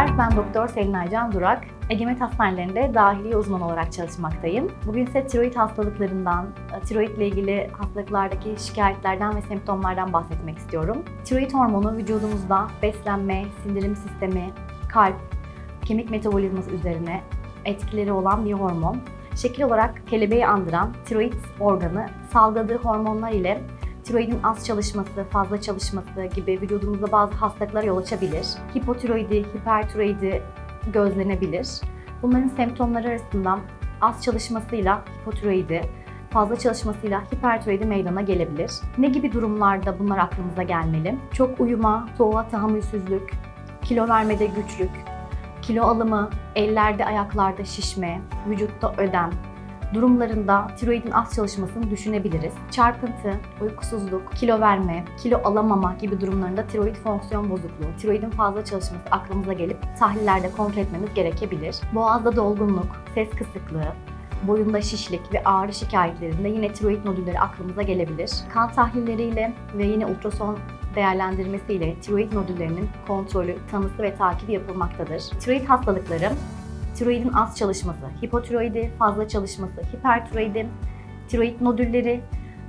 Ben Doktor Selinay Can Durak. Egemet Hastanelerinde dahiliye uzmanı olarak çalışmaktayım. Bugün size tiroid hastalıklarından, tiroid ile ilgili hastalıklardaki şikayetlerden ve semptomlardan bahsetmek istiyorum. Tiroid hormonu vücudumuzda beslenme, sindirim sistemi, kalp, kemik metabolizması üzerine etkileri olan bir hormon. Şekil olarak kelebeği andıran tiroid organı salgıladığı hormonlar ile tiroidin az çalışması, fazla çalışması gibi vücudumuzda bazı hastalıklara yol açabilir. Hipotiroidi, hipertiroidi gözlenebilir. Bunların semptomları arasında az çalışmasıyla hipotiroidi, fazla çalışmasıyla hipertiroidi meydana gelebilir. Ne gibi durumlarda bunlar aklımıza gelmeli? Çok uyuma, soğuğa tahammülsüzlük, kilo vermede güçlük, kilo alımı, ellerde ayaklarda şişme, vücutta ödem, durumlarında tiroidin az çalışmasını düşünebiliriz. Çarpıntı, uykusuzluk, kilo verme, kilo alamama gibi durumlarında tiroid fonksiyon bozukluğu, tiroidin fazla çalışması aklımıza gelip tahlillerde kontrol etmemiz gerekebilir. Boğazda dolgunluk, ses kısıklığı, boyunda şişlik ve ağrı şikayetlerinde yine tiroid nodülleri aklımıza gelebilir. Kan tahlilleriyle ve yine ultrason değerlendirmesiyle tiroid nodüllerinin kontrolü, tanısı ve takibi yapılmaktadır. Tiroid hastalıkları tiroidin az çalışması, hipotiroidi, fazla çalışması, hipertiroidi, tiroid nodülleri,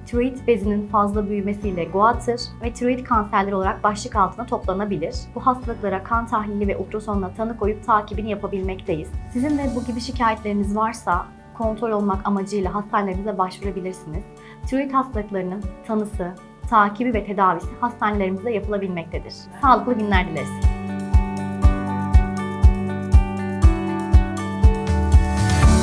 tiroid bezinin fazla büyümesiyle goatır ve tiroid kanserleri olarak başlık altına toplanabilir. Bu hastalıklara kan tahlili ve ultrasonla tanı koyup takibini yapabilmekteyiz. Sizin de bu gibi şikayetleriniz varsa kontrol olmak amacıyla hastanelerimize başvurabilirsiniz. Tiroid hastalıklarının tanısı, takibi ve tedavisi hastanelerimizde yapılabilmektedir. Sağlıklı günler dileriz.